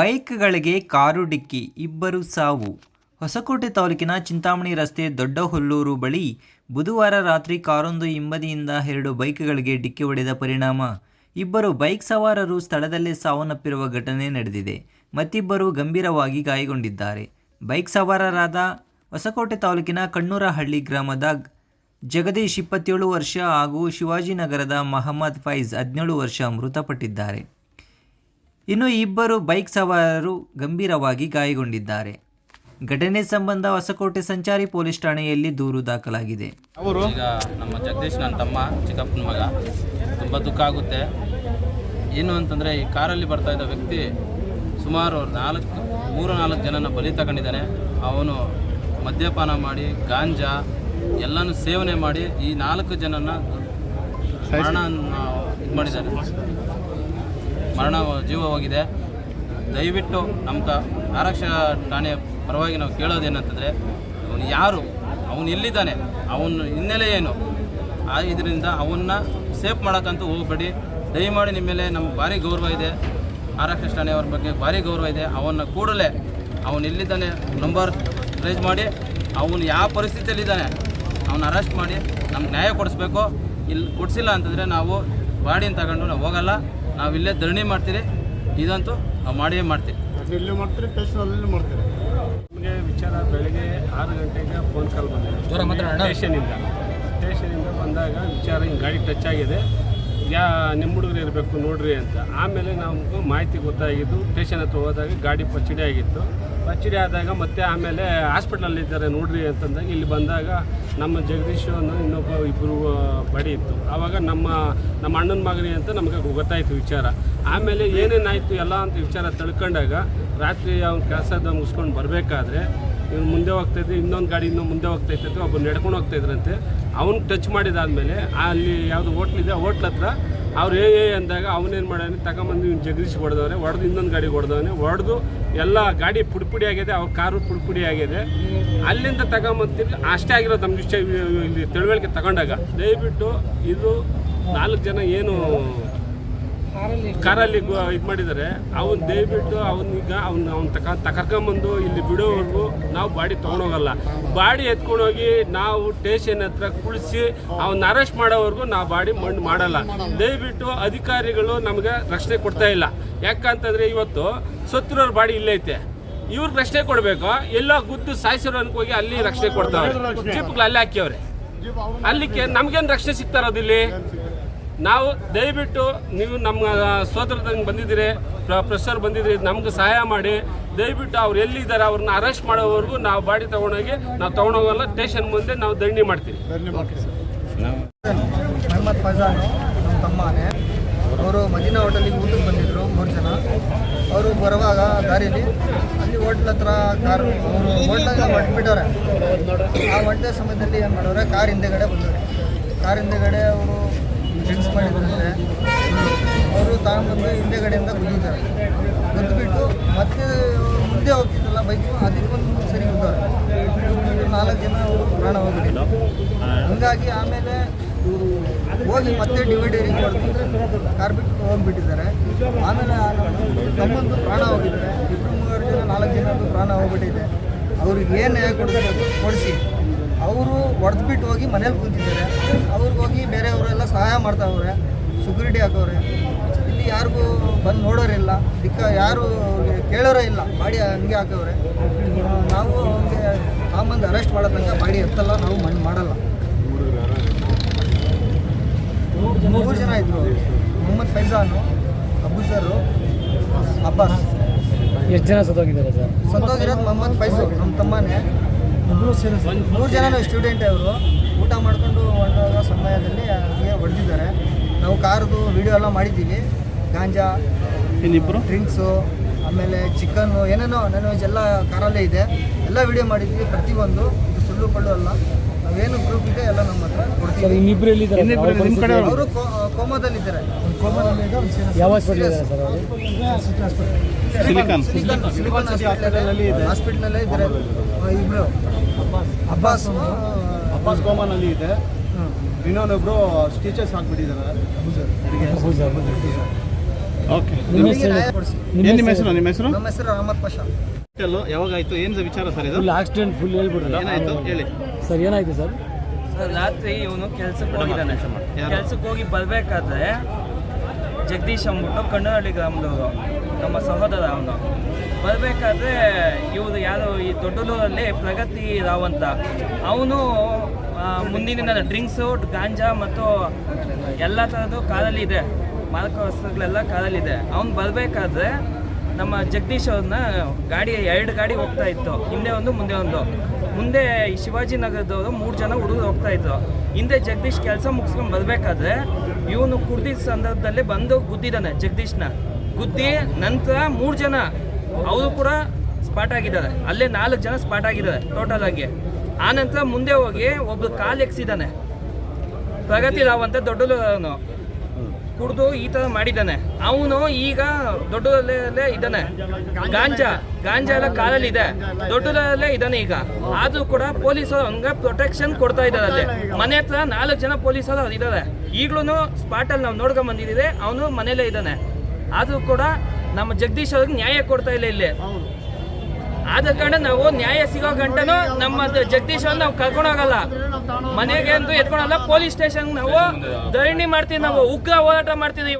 ಬೈಕ್ಗಳಿಗೆ car ಡಿಕ್ಕಿ, ಇಬ್ಬರು ಸಾವು. ಹೊಸಕೋಟೆ ತಾಲೂಕಿನ ಚಿಂತಾಮಣಿ ರಸ್ತೆ ದೊಡ್ಡಹುಲ್ಲೂರು ಬಳಿ ಬುಧವಾರ ರಾತ್ರಿ ಕಾರೊಂದು ಹಿಂಬದಿಯಿಂದ ಎರಡು ಬೈಕ್ಗಳಿಗೆ ಡಿಕ್ಕಿ ಹೊಡೆದ ಪರಿಣಾಮ. ಇಬ್ಬರು ಬೈಕ್ ಸವಾರರು ಸ್ಥಳದಲ್ಲೇ ಸಾವನ್ನಪ್ಪಿರುವ ಘಟನೆ ನಡೆದಿದೆ. ಮತ್ತಿಬ್ಬರು ಗಂಭೀರವಾಗಿ ಗಾಯಗೊಂಡಿದ್ದಾರೆ. ಬೈಕ್ ಸವಾರರಾದ ಹೊಸಕೋಟೆ ತಾಲೂಕಿನ ಕಣ್ಣೂರಹಳ್ಳಿ ಗ್ರಾಮದ ಜಗದೀಶ್ ಇಪ್ಪತ್ತೇಳು ವರ್ಷ ಹಾಗೂ ಶಿವಾಜಿನಗರದ ಮಹಮ್ಮದ್ ಫೈಜ್ ಹದಿನೇಳು ವರ್ಷ ಮೃತಪಟ್ಟಿದ್ದಾರೆ. ಇನ್ನು ಇಬ್ಬರು ಬೈಕ್ ಸವಾರರು ಗಂಭೀರವಾಗಿ ಗಾಯಗೊಂಡಿದ್ದಾರೆ. ಘಟನೆ ಸಂಬಂಧ ಹೊಸಕೋಟೆ ಸಂಚಾರಿ ಪೊಲೀಸ್ ಠಾಣೆಯಲ್ಲಿ ದೂರು ದಾಖಲಾಗಿದೆ. ಅವರು? ಈಗ ನಮ್ಮ ಜಗದೀಶ್ ನನ್ನ ತಮ್ಮ ಚಿಕ್ಕಪ್ಪನ ಮಗ. ತುಂಬ ದುಃಖ ಆಗುತ್ತೆ. ಏನು ಅಂತಂದರೆ ಈ ಕಾರಲ್ಲಿ ಬರ್ತಾ ಇದ್ದ ವ್ಯಕ್ತಿ ಸುಮಾರು ನಾಲ್ಕು ಮೂರು ನಾಲ್ಕು ಜನನ ಬಲಿ ತಗೊಂಡಿದ್ದಾನೆ. ಅವನು ಮದ್ಯಪಾನ ಮಾಡಿ ಗಾಂಜಾ ಎಲ್ಲನೂ ಸೇವನೆ ಮಾಡಿ ಈ ನಾಲ್ಕು ಜನನ ಮರಣ ಇದು ಮಾಡಿದ್ದಾನೆ ಮರಣ ಜೀವ ಹೋಗಿದೆ. ದಯವಿಟ್ಟು ನಮ್ಮ ತ ಆರಕ್ಷಾ ಠಾಣೆಯ ಪರವಾಗಿ ನಾವು ಕೇಳೋದೇನಂತಂದರೆ ಅವನು ಯಾರು? ಅವನು ಎಲ್ಲಿದ್ದಾನೆ? ಅವನ ಹಿನ್ನೆಲೆ ಏನು? ಆ ಇದರಿಂದ ಅವನ್ನ ಸೇಫ್ ಮಾಡೋಕ್ಕಂತೂ ಹೋಗಬೇಡಿ. ದಯಮಾಡಿ ನಿಮ್ಮ ಮೇಲೆ ನಮ್ಗೆ ಭಾರಿ ಗೌರವ ಇದೆ. ಆರಕ್ಷಾ ಠಾಣೆಯವ್ರ ಬಗ್ಗೆ ಭಾರಿ ಗೌರವ ಇದೆ. ಅವನ್ನ ಕೂಡಲೇ ಅವನು ಎಲ್ಲಿದ್ದಾನೆ ನಂಬರ್ ಟ್ರೇಸ್ ಮಾಡಿ, ಅವನು ಯಾವ ಪರಿಸ್ಥಿತಿಯಲ್ಲಿದ್ದಾನೆ ಅವನ್ನ ಅರೆಸ್ಟ್ ಮಾಡಿ, ನಮ್ಗೆ ನ್ಯಾಯ ಕೊಡಿಸ್ಬೇಕು. ಇಲ್ಲಿ ಕೊಡಿಸಿಲ್ಲ ಅಂತಂದರೆ ನಾವು ಬಾಡಿನ ತಗೊಂಡು ನಾವು ಹೋಗಲ್ಲ. ನಾವು ಇಲ್ಲೇ ಧರಣಿ ಮಾಡ್ತೀರಿ ಇದಂತೂ ನಾವು ಮಾಡಿಯೇ ಮಾಡ್ತೀವಿ. ಇಲ್ಲೂ ಮಾಡ್ತೀರಿ ಅಲ್ಲಿ ಮಾಡ್ತೀರಿ. ನಮಗೆ ವಿಚಾರ ಬೆಳಗ್ಗೆ ಆರು ಗಂಟೆಗೆ ಫೋನ್ ಕಾಲ್ ಬಂದಿದೆ. ಸ್ಟೇಷನಿಂದ ಸ್ಟೇಷನಿಂದ ಬಂದಾಗ ವಿಚಾರ ಹಿಂಗೆ ಗಾಡಿ ಟಚ್ ಆಗಿದೆ. ಯಾ ನಿಮ್ಮ ಹುಡುಗರು ಇರಬೇಕು ನೋಡ್ರಿ ಅಂತ. ಆಮೇಲೆ ನಮಗೂ ಮಾಹಿತಿ ಗೊತ್ತಾಗಿದ್ದು ಸ್ಟೇಷನ್ ಹತ್ರ ಹೋದಾಗ ಗಾಡಿ ಪಚ್ಚಡಿ ಆಗಿತ್ತು. ಪಚ್ಚಡಿ ಆದಾಗ ಮತ್ತೆ ಆಮೇಲೆ ಹಾಸ್ಪಿಟ್ಲಲ್ಲಿ ಇದ್ದಾರೆ ನೋಡ್ರಿ ಅಂತಂದಾಗ ಇಲ್ಲಿ ಬಂದಾಗ ನಮ್ಮ ಜಗದೀಶ್ ಇನ್ನೊಬ್ಬ ಇಬ್ಬರು ಬಡಿ ಇತ್ತು. ಆವಾಗ ನಮ್ಮ ನಮ್ಮ ಅಣ್ಣನ ಮಗನಿ ಅಂತ ನಮಗೆ ಗೊತ್ತಾಯಿತು ವಿಚಾರ. ಆಮೇಲೆ ಏನೇನಾಯಿತು ಎಲ್ಲ ಅಂತ ವಿಚಾರ ತಿಳ್ಕೊಂಡಾಗ ರಾತ್ರಿ ಅವ್ನ ಕೆಲಸದ ಮುಗಿಸ್ಕೊಂಡು ಬರಬೇಕಾದ್ರೆ ಇವ್ನು ಮುಂದೆ ಹೋಗ್ತಾ ಇದ್ದೆ, ಇನ್ನೊಂದು ಗಾಡಿ ಇನ್ನೂ ಮುಂದೆ ಹೋಗ್ತಾ ಇತ್ತು ಒಬ್ಬ ನಡ್ಕೊಂಡು ಹೋಗ್ತಾ ಇದ್ರಂತೆ. ಅವ್ನು ಟಚ್ ಮಾಡಿದಾದ್ಮೇಲೆ ಅಲ್ಲಿ ಯಾವುದು ಹೋಟ್ಲಿದೆ ಹೋಟ್ಲ್ ಹತ್ರ ಅವ್ರು ಏ ಏ ಅಂದಾಗ ಅವನೇನು ಮಾಡೋಣ ತಗೊಂಬಂದು ಇವ್ನು ಜಗದೀಶ್ ಹೊಡೆದವ್ರೆ ಹೊಡೆದು ಇನ್ನೊಂದು ಗಾಡಿ ಹೊಡೆದವನೆ, ಹೊಡೆದು ಎಲ್ಲ ಗಾಡಿ ಪುಡಿಪುಡಿ ಪುಡಿ ಆಗಿದೆ, ಅವ್ರ ಕಾರು ಪುಡಿ ಪುಡಿ ಆಗಿದೆ. ಅಲ್ಲಿಂದ ತಗೊಂಬಂತಿರ್ಲಿ ಅಷ್ಟೇ ಆಗಿರೋದು ನಮ್ಮ ಇಷ್ಟ ಇಲ್ಲಿ ತಿಳುವಳಿಕೆ ತಗೊಂಡಾಗ ದಯವಿಟ್ಟು ಇದು ನಾಲ್ಕು ಜನ ಏನು ಕಾರಲ್ಲಿ ಇದು ಮಾಡಿದ್ದಾರೆ ಅವನ್ ದಯವಿಟ್ಟು ಅವನೀಗ ಅವ್ನ ಅವ್ನ ತಕ ತಕರ್ಕೊಂಬಂದು ಇಲ್ಲಿ ಬಿಡೋವರೆಗೂ ನಾವು ಬಾಡಿ ತಗೊಂಡೋಗಲ್ಲ. ಬಾಡಿ ಎತ್ಕೊಂಡೋಗಿ ನಾವು ಸ್ಟೇಷನ್ ಹತ್ರ ಕುಳಿಸಿ ಅವನ್ನ ಅರೆಸ್ಟ್ ಮಾಡೋವರೆಗೂ ನಾವು ಬಾಡಿ ಮಣ್ಣು ಮಾಡಲ್ಲ. ದಯವಿಟ್ಟು ಅಧಿಕಾರಿಗಳು ನಮಗೆ ರಕ್ಷಣೆ ಕೊಡ್ತಾ ಇಲ್ಲ. ಯಾಕಂತಂದ್ರೆ ಇವತ್ತು ಸತ್ತಿರೋರ್ ಬಾಡಿ ಇಲ್ಲೈತೆ ಐತೆ. ಇವ್ರಿಗೆ ರಕ್ಷಣೆ ಕೊಡಬೇಕು. ಎಲ್ಲ ಗುದ್ದು ಸಾಯಿಸಿರೋ ಹೋಗಿ ಅಲ್ಲಿ ರಕ್ಷಣೆ ಕೊಡ್ತಾರೆ ಜೀಪ್ಗಳು ಅಲ್ಲೇ ಹಾಕ್ಯವ್ರೆ ಅಲ್ಲಿಗೆ ನಮ್ಗೇನು ರಕ್ಷಣೆ ಸಿಗ್ತಾರೋದಿಲ್ಲಿ ನಾವು ದಯವಿಟ್ಟು ನೀವು ನಮ್ಮ ಸೋದರದಂಗೆ ಬಂದಿದ್ದೀರಿ ಪ್ರೊಫೆಸರ್ ಬಂದಿದ್ದೀರಿ ನಮ್ಗೆ ಸಹಾಯ ಮಾಡಿ. ದಯವಿಟ್ಟು ಅವ್ರು ಎಲ್ಲಿದ್ದಾರೆ ಅವ್ರನ್ನ ಅರೆಸ್ಟ್ ಮಾಡೋವರೆಗೂ ನಾವು ಬಾಡಿ ತೊಗೊಂಡೋಗಿ ನಾವು ತೊಗೊಂಡೋಗಲ್ಲ ಸ್ಟೇಷನ್ ಮುಂದೆ ನಾವು ದಂಡಿ ಮಾಡ್ತೀವಿ. ಮೊಹಮ್ಮದ್ ಫಜಾನ್ ನಮ್ಮ ತಮ್ಮನೇ. ಅವರು ಮದೀನಾ ಹೋಟೆಲಿಗೆ ಊಟಕ್ಕೆ ಬಂದಿದ್ದರು ಮೂರು ಜನ. ಅವರು ಬರುವಾಗ ದಾರಿಯಲ್ಲಿ ಅಲ್ಲಿ ಹೋಟ್ಲ್ ಹತ್ರ ಕಾರು ಅವರು ಹೋಟ್ಲಾಗ ಹೊಟ್ಬಿಟ್ಟವ್ರೆ ಆ ಹೊಟ್ಟೆ ಸಮಯದಲ್ಲಿ ಏನು ಮಾಡೋರೆ ಕಾರ್ ಹಿಂದೆಗಡೆ ಬಂದವ್ರೆ. ಕಾರ್ ಹಿಂದೆಗಡೆ ಅವರು ಡ್ರಿಂಕ್ಸ್ ಬರುತ್ತೆ. ಅವರು ತಗೊಂಡ್ಬಂದು ಹಿಂದೆಗಡೆಯಿಂದ ಗುದ್ದಿದ್ದಾರೆ ಬಂದುಬಿಟ್ಟು ಮತ್ತೆ ಮುಂದೆ ಹೋಗ್ತಿದ್ದಲ್ಲ ಬೈಕು ಅದಕ್ಕೆ ಒಂದು ಸರಿ ಹೋಗ್ತಾರೆ ನಾಲ್ಕು ಜನ ಅವರು ಪ್ರಾಣ ಹೋಗ್ಬಿಟ್ಟಿಲ್ಲ ಹಂಗಾಗಿ ಆಮೇಲೆ ಹೋಗಿ ಮತ್ತೆ ಡಿವೈಡರಿಗೆ ಮಾಡ್ತಿದ್ರೆ ಕಾರ್ ಬಿಟ್ಟು ಹೋಗ್ಬಿಟ್ಟಿದ್ದಾರೆ. ಆಮೇಲೆ ತಮ್ಮಂದು ಪ್ರಾಣ ಹೋಗಿದ್ದಾರೆ ಇಬ್ಬರು ಮೂವರು ಜನ ನಾಲ್ಕು ಜನದ್ದು ಪ್ರಾಣ ಹೋಗ್ಬಿಟ್ಟಿದೆ. ಅವ್ರಿಗೆ ಏನು ಕೊಡಬೇಕು ಕೊಡಿಸಿ. ಅವರು ಹೊಡೆದ್ಬಿಟ್ಟು ಹೋಗಿ ಮನೇಲಿ ಕೂತಿದ್ದಾರೆ. ಅವ್ರಿಗೆ ಹೋಗಿ ಬೇರೆಯವರೆಲ್ಲ ಸಹಾಯ ಮಾಡ್ತಾವ್ರೆ ಸೆಕ್ಯೂರಿಟಿ ಹಾಕೋರೆ ಇಲ್ಲಿ ಯಾರಿಗೂ ಬಂದು ನೋಡೋರಿಲ್ಲ ದಿಕ್ಕ ಯಾರು ಕೇಳೋರೇ ಇಲ್ಲ. ಬಾಡಿ ಹಂಗೆ ಹಾಕವ್ರೆ. ನಾವು ಅವ್ರಿಗೆ ಆಮಂದು ಅರೆಸ್ಟ್ ಮಾಡೋ ತನಕ ಬಾಡಿ ಎತ್ತಲ್ಲ ನಾವು ಮಣ್ಣು ಮಾಡಲ್ಲ. ಮೂರು ಜನ ಇದ್ರು ಮೊಹಮ್ಮದ್ ಫೈಜಾನು ಅಬುಸರು ಅಬ್ಬಾಸ್. ಎಷ್ಟು ಜನ ಸತ್ತೋಗಿದ್ದಾರೆ ಸರ್? ಸತ್ತೋಗಿರೋದು ಮೊಹಮ್ಮದ್ ಫೈಜು ನಮ್ಮ ತಮ್ಮನೇ. ಮೂರು ಜನ ಸ್ಟೂಡೆಂಟ್ ಅವರು. ಊಟ ಮಾಡ್ಕೊಂಡು ಹೊಂಟೋಗೋ ಸಮಯದಲ್ಲಿ ಹೊಡೆದಿದ್ದಾರೆ. ನಾವು ಕಾರ್ದು ವಿಡಿಯೋ ಎಲ್ಲ ಮಾಡಿದ್ದೀವಿ. ಗಾಂಜಾ ಇನ್ನಿಬ್ಬರು ಡ್ರಿಂಕ್ಸು ಆಮೇಲೆ ಚಿಕನ್ನು ಏನೇನೋ ನಾನ್ ವೆಜ್ ಎಲ್ಲ ಕಾರಲ್ಲೇ ಇದೆ. ಎಲ್ಲ ವಿಡಿಯೋ ಮಾಡಿದ್ದೀವಿ ಪ್ರತಿಯೊಂದು. ಇದು ಸುಳ್ಳು ಕಳ್ಳು ಅಲ್ಲ. ನಾವೇನು ಪ್ರೂಫ್ ಇದೆ ಎಲ್ಲ ನಮ್ಮ ಹತ್ರ ಕೊಡ್ತೀವಿ? ಅವ್ರ ಕೋಮಾದಲ್ಲಿದ್ದಾರೆ. ಯಾವ ಹಾಸ್ಪಿಟಲ್ ಸರ್ ಅವರು? ಸಿಲಿಕಾನ್. ಸಿಲಿಕಾನ್ ಹಾಸ್ಪಿಟಲಲ್ಲಿ ಇದ್ದಾರೆ. ಇಬ್ಬರು ಅಬ್ಬಾಸ್. ಅಬ್ಬಾಸ್. ಕೋಮಾನಲ್ಲಿ ಇದೆ. ಇನ್ನೊಂದೊಬ್ರು ಸ್ಟಿಚಸ್ ಹಾಕ್ಬಿಟ್ಟಿದ್ದಾರೆ. Sir okay. ನಿಮ್ಮ ಹೆಸರು? ನಿಮ್ಮ ಹೆಸರು? ನಿಮ್ಮ ಹೆಸರು? ನಮ್ಮ ಹೆಸರು ಅಹಮದ್ ಪಶಾ ಯಾವಾಗ ಆಯ್ತು ಏನು ವಿಚಾರ ಸರ್ ಇದು? ಫುಲ್ ಆಕ್ಸಿಡೆಂಟ್ ಫುಲ್ ಹೇಳ್ಬಿಡ್ರಿ ಏನಾಯ್ತು? ಹೇಳಿ. ಸರ್ ಏನಾಯ್ತು ಸರ್? ರಾತ್ರಿ ಇವನು ಕೆಲ್ಸಕ್ಕೆ ಹೋಗಿದ್ದಾನೆ? ಕೆಲ್ಸಕ್ಕೆ ಹೋಗಿ ಬರಬೇಕಾದ್ರೆ ಜಗದೀಶ್ ಅಂದ್ಬಿಟ್ಟು ಕಣ್ಣಹಳ್ಳಿ ಗ್ರಾಮದವರು ನಮ್ಮ ಸಹೋದರ ಅವನು. ಬರಬೇಕಾದ್ರೆ ಇವರು ಯಾರು ಈ ದೊಡ್ಡಲೂರಲ್ಲಿ ಪ್ರಗತಿ ರಾವ್ ಅಂತ. ಅವನು ಮುಂದಿನ ಡ್ರಿಂಕ್ಸು ಗಾಂಜಾ ಮತ್ತು ಎಲ್ಲ ಥರದ್ದು ಕಾರಲ್ಲಿ ಇದೆ. ಮಾರಕ ವಸ್ತುಗಳೆಲ್ಲ ಕಾರಲ್ಲಿದೆ ಅವ್ನು ಬರಬೇಕಾದ್ರೆ ನಮ್ಮ ಜಗದೀಶ್ ಅವ್ರನ್ನ ಗಾಡಿ ಎರಡು ಗಾಡಿ ಹೋಗ್ತಾ ಇತ್ತು. ಹಿಂದೆ ಒಂದು ಮುಂದೆ ಒಂದು. ಮುಂದೆ ಈ ಶಿವಾಜಿನಗರದವರು ಮೂರು ಜನ ಹುಡುಗರು ಹೋಗ್ತಾ ಇದ್ರು. ಹಿಂದೆ ಜಗದೀಶ್ ಕೆಲಸ ಮುಗಿಸ್ಕೊಂಡು ಬರಬೇಕಾದ್ರೆ ಇವನು ಕುಡ್ದಿದ್ದ ಸಂದರ್ಭದಲ್ಲಿ ಬಂದು ಗುದ್ದಿದ್ದಾನೆ ಜಗದೀಶ್ನ. ಗುದ್ದಿ ನಂತರ ಮೂರು ಜನ, ಅವರು ಕೂಡ ಸ್ಪಾಟ್ ಆಗಿದ್ದಾರೆ. ಅಲ್ಲೇ ನಾಲ್ಕು ಜನ ಸ್ಪಾಟ್ ಆಗಿದ್ದಾರೆ ಟೋಟಲ್ ಆಗಿ. ಆ ಮುಂದೆ ಹೋಗಿ ಒಬ್ಬರು ಕಾಲು ಎಕ್ಸಿದ್ದಾನೆ ಪ್ರಗತಿ ರಾವ್ ಅಂತ ದೊಡ್ಡವನು ಕುಡ್ದು ಈ ಥರ ಮಾಡಿದ್ದಾನೆ. ಅವನು ಈಗ ದೊಡ್ಡದಲ್ಲೇ ಇದ್ದಾನೆ. ಗಾಂಜಾ ಗಾಂಜಾ ಎಲ್ಲ ಕಾಲಲ್ಲಿ ಇದೆ ದೊಡ್ಡದಲ್ಲೇ ಇದ್ದಾನೆ ಈಗ. ಆದ್ರೂ ಕೂಡ ಪೊಲೀಸರು ಅವನಿಗೆ ಪ್ರೊಟೆಕ್ಷನ್ ಕೊಡ್ತಾ ಇದ್ದಾರೆ ಅಲ್ಲಿ. ಮನೆ ಹತ್ರ ನಾಲ್ಕು ಜನ ಪೊಲೀಸರು ಅವ್ರು ಇದ್ದಾರೆ ಈಗಲೂ ಸ್ಪಾಟಲ್ಲಿ ನಾವು ನೋಡ್ಕೊಂಡ್ ಬಂದಿದ್ದೀವಿ. ಅವನು ಮನೇಲೇ ಇದ್ದಾನೆ. ಆದ್ರೂ ಕೂಡ ನಮ್ಮ ಜಗದೀಶ್ ಅವ್ರಿಗೆ ನ್ಯಾಯ ಕೊಡ್ತಾ ಇಲ್ಲ ಇಲ್ಲಿ. ಆದ ಕಾರಣ ನಾವು ನ್ಯಾಯ ಸಿಗೋ ಗಂಟನು ನಮ್ಮ ಜಗದೀಶ್ ಅವ್ರು ನಾವು ಕರ್ಕೊಂಡೋಗಲ್ಲ. ಮನೆಗೆ ಅಂತೂ ಎತ್ಕೊಳಲ್ಲ ಪೊಲೀಸ್ ಸ್ಟೇಷನ್ ನಾವು ಧರಣಿ ಮಾಡ್ತೀವಿ, ನಾವು ಉಗ್ರ ಹೋರಾಟ ಮಾಡ್ತೀವಿ.